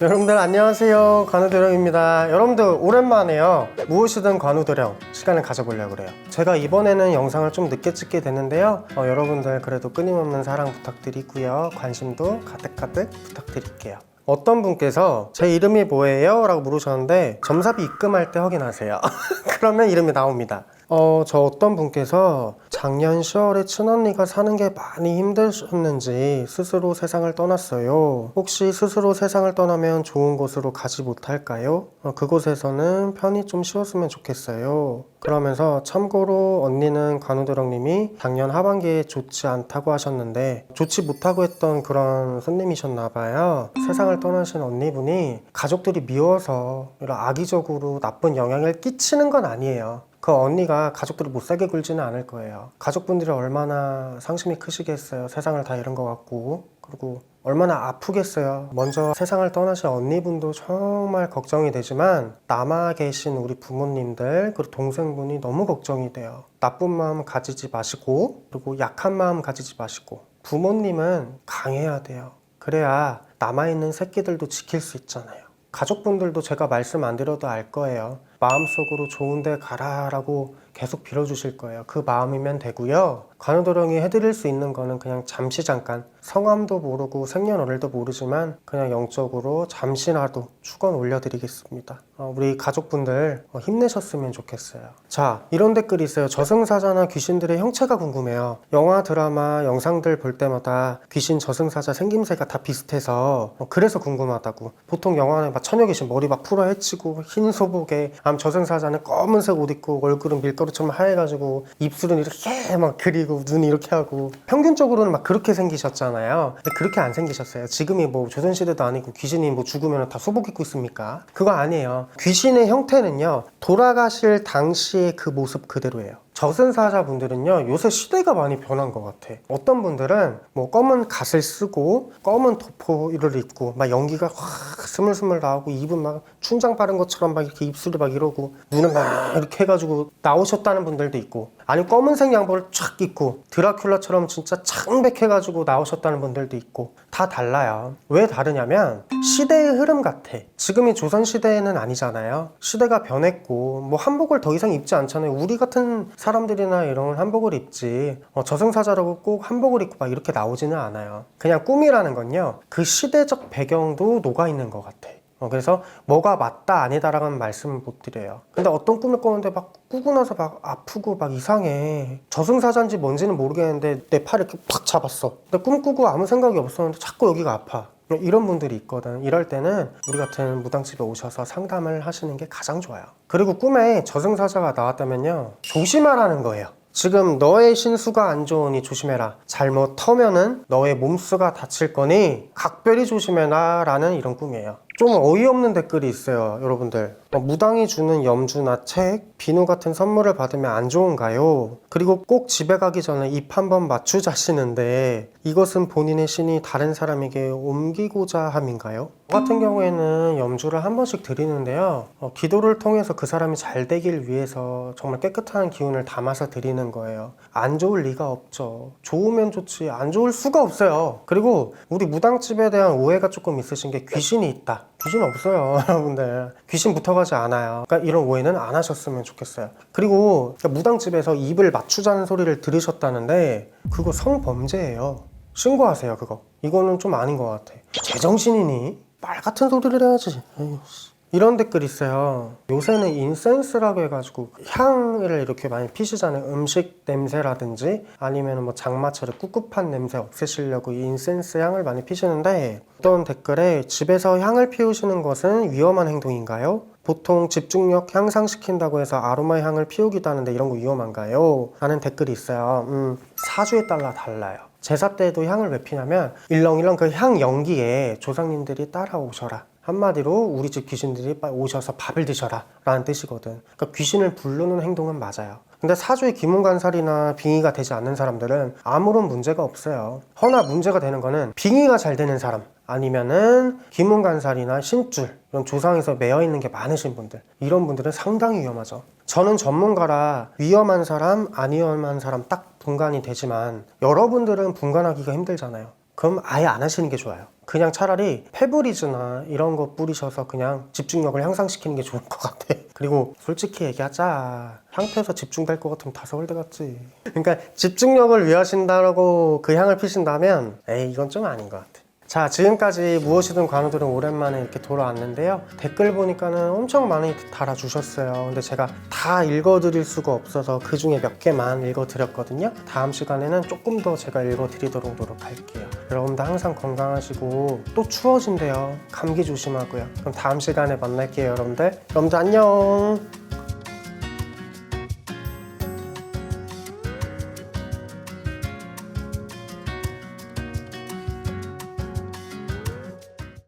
여러분들 안녕하세요. 관우도령입니다. 여러분들 오랜만에요. 무엇이든 관우도령 시간을 가져보려고 그래요. 제가 이번에는 영상을 좀 늦게 찍게 됐는데요. 어, 여러분들 그래도 끊임없는 사랑 부탁드리고요. 관심도 가득가득 부탁드릴게요. 어떤 분께서 제 이름이 뭐예요? 라고 물으셨는데 점사비 입금할 때 확인하세요. 그러면 이름이 나옵니다 어, 저 어떤 분께서 작년 10월에 친언니가 사는 게 많이 힘드셨는지 스스로 세상을 떠났어요. 혹시 스스로 세상을 떠나면 좋은 곳으로 가지 못할까요? 어, 그곳에서는 편히 좀 쉬었으면 좋겠어요. 그러면서 참고로 언니는 관우도령님이 작년 하반기에 좋지 않다고 하셨는데 좋지 못하고 했던 그런 손님이셨나봐요. 세상을 떠나신 언니분이 가족들이 미워서 이런 악의적으로 나쁜 영향을 끼치는 건 아니에요. 그 언니가 가족들을 못 살게 굴지는 않을 거예요. 가족분들이 얼마나 상심이 크시겠어요. 세상을 다 잃은 것 같고. 그리고 얼마나 아프겠어요. 먼저 세상을 떠나신 언니분도 정말 걱정이 되지만 남아 계신 우리 부모님들 그리고 동생분이 너무 걱정이 돼요. 나쁜 마음 가지지 마시고 그리고 약한 마음 가지지 마시고 부모님은 강해야 돼요. 그래야 남아있는 새끼들도 지킬 수 있잖아요. 가족분들도 제가 말씀 안 드려도 알 거예요. 마음속으로 좋은 데 가라라고 계속 빌어주실 거예요. 그 마음이면 되고요. 관우도령이 해드릴 수 있는 거는 그냥 잠시 잠깐 성함도 모르고 생년월일도 모르지만 그냥 영적으로 잠시라도 축원 올려드리겠습니다. 어, 우리 가족분들 어, 힘내셨으면 좋겠어요. 자 이런 댓글이 있어요. 저승사자나 귀신들의 형체가 궁금해요. 영화 드라마 영상들 볼 때마다 귀신 저승사자 생김새가 다 비슷해서 어, 그래서 궁금하다고. 보통 영화는 막 처녀 귀신 머리 막 풀어 헤치고 흰 소복에 암 저승사자는 검은색 옷 입고 얼굴은 밀가루 처럼 하얘가지고 입술은 이렇게 막 그리고 눈이 이렇게 하고 평균적으로는 막 그렇게 생기셨잖아요. 근데 그렇게 안 생기셨어요. 지금이 뭐 조선시대도 아니고 귀신이 뭐 죽으면 다 소복 입고 있습니까? 그거 아니에요. 귀신의 형태는요 돌아가실 당시의 그 모습 그대로예요. 저승사자 분들은요 요새 시대가 많이 변한 것 같아. 어떤 분들은 뭐 검은 갓을 쓰고 검은 도포를 입고 막 연기가 확 스물스물 나오고 입은 막 춘장 바른 것처럼 막 이렇게 입술이 막 이러고 눈은 막 이렇게 해가지고 나오셨다는 분들도 있고 아니 검은색 양복을 촥 입고 드라큘라처럼 진짜 창백해가지고 나오셨다는 분들도 있고 다 달라요. 왜 다르냐면 시대의 흐름 같아. 지금이 조선 시대는 아니잖아요. 시대가 변했고 뭐 한복을 더 이상 입지 않잖아요. 우리 같은 사람들이나 이런 한복을 입지 어, 저승사자라고 꼭 한복을 입고 막 이렇게 나오지는 않아요. 그냥 꿈이라는 건요. 그 시대적 배경도 녹아 있는 것 같아. 어, 그래서 뭐가 맞다 아니다라는 말씀을 못 드려요. 근데 어떤 꿈을 꿨는데 막 꾸고 나서 막 아프고 막 이상해. 저승사자인지 뭔지는 모르겠는데 내 팔을 이렇게 팍 잡았어. 근데 꿈 꾸고 아무 생각이 없었는데 자꾸 여기가 아파. 이런 분들이 있거든. 이럴 때는 우리 같은 무당집에 오셔서 상담을 하시는 게 가장 좋아요. 그리고 꿈에 저승사자가 나왔다면요. 조심하라는 거예요. 지금 너의 신수가 안 좋으니 조심해라. 잘못 터면은 너의 몸수가 다칠 거니 각별히 조심해라 라는 이런 꿈이에요. 좀 어이없는 댓글이 있어요, 여러분들. 어, 무당이 주는 염주나 책, 비누 같은 선물을 받으면 안 좋은가요? 그리고 꼭 집에 가기 전에 입 한번 맞추자시는데 이것은 본인의 신이 다른 사람에게 옮기고자 함인가요? 저 같은 경우에는 염주를 한 번씩 드리는데요. 어, 기도를 통해서 그 사람이 잘 되길 위해서 정말 깨끗한 기운을 담아서 드리는 거예요. 안 좋을 리가 없죠. 좋으면 좋지, 안 좋을 수가 없어요. 그리고 우리 무당집에 대한 오해가 조금 있으신 게 귀신이 있다. 귀신 없어요, 여러분들. 귀신 붙어가 지 않아요. 그러니까 이런 오해는 안 하셨으면 좋겠어요. 그리고 그러니까 무당집에서 입을 맞추자는 소리를 들으셨다는데 그거 성범죄예요. 신고하세요, 그거. 이거는 좀 아닌 것 같아. 제정신이니? 말 같은 소리를 해야지. 씨. 이런 댓글 있어요. 요새는 인센스라고 해가지고 향을 이렇게 많이 피시잖아요. 음식 냄새라든지 아니면 뭐 장마철에 꿉꿉한 냄새 없애시려고 이 인센스 향을 많이 피시는데 어떤 댓글에 집에서 향을 피우시는 것은 위험한 행동인가요? 보통 집중력 향상시킨다고 해서 아로마 향을 피우기도 하는데 이런 거 위험한가요? 라는 댓글이 있어요. 음, 사주에 따라 달라요. 제사 때도 향을 왜 피냐면 일렁일렁 그 향 연기에 조상님들이 따라오셔라. 한마디로 우리 집 귀신들이 오셔서 밥을 드셔라 라는 뜻이거든. 그러니까 귀신을 부르는 행동은 맞아요. 근데 사주에 기문관살이나 빙의가 되지 않는 사람들은 아무런 문제가 없어요. 허나 문제가 되는 거는 빙의가 잘 되는 사람 아니면은 기문관살이나 신줄 이런 조상에서 매여 있는 게 많으신 분들 이런 분들은 상당히 위험하죠. 저는 전문가라 위험한 사람 안 위험한 사람 딱 분간이 되지만 여러분들은 분간하기가 힘들잖아요. 그럼 아예 안 하시는 게 좋아요. 그냥 차라리 페브리즈나 이런 거 뿌리셔서 그냥 집중력을 향상시키는 게 좋을 것 같아. 그리고 솔직히 얘기하자. 향표에서 집중될 것 같으면 다 서울대 같지. 그러니까 집중력을 위하신다고 그 향을 피신다면 에이 이건 좀 아닌 것 같아. 자 지금까지 무엇이든 관우들은 오랜만에 이렇게 돌아왔는데요. 댓글 보니까는 엄청 많이 달아주셨어요. 근데 제가 다 읽어드릴 수가 없어서 그 중에 몇 개만 읽어드렸거든요. 다음 시간에는 조금 더 제가 읽어드리도록 노력할게요. 여러분들 항상 건강하시고 또 추워진대요. 감기 조심하고요. 그럼 다음 시간에 만날게요 여러분들. 여러분들 안녕